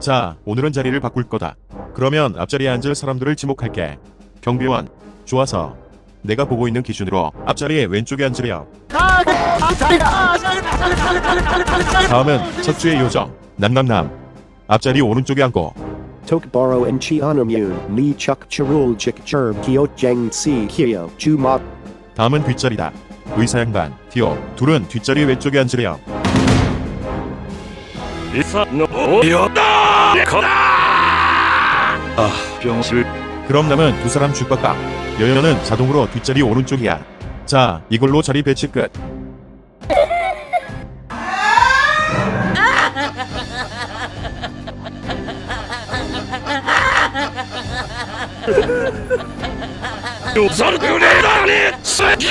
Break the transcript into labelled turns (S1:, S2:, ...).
S1: 자, 오늘은 자리를 바꿀 거다. 그러면 앞자리에 앉을 사람들을 지목할게. 경비원, 좋아서. 내가 보고 있는 기준으로 앞자리에 왼쪽에 앉으렴. 다음은 첫 주의 요정, 남남남. 앞자리 오른쪽에 앉고,
S2: Tokbaro and Chianamun, Lee Chuk Chirul Chik Cherm Kyo Jeng Si Kyo, Chu Mok
S1: 다음은 뒷자리다. 의사 양반, 디오, 둘은 뒷자리 왼쪽에 앉으렴.
S3: いさのよだ 아, 병실.
S1: 그럼 남은 두 사람 죽박가. 여연은 자동으로 뒷자리 오른쪽이야. 자, 이걸로 자리 배치 끝.
S3: 우선 그래 나니 쓰기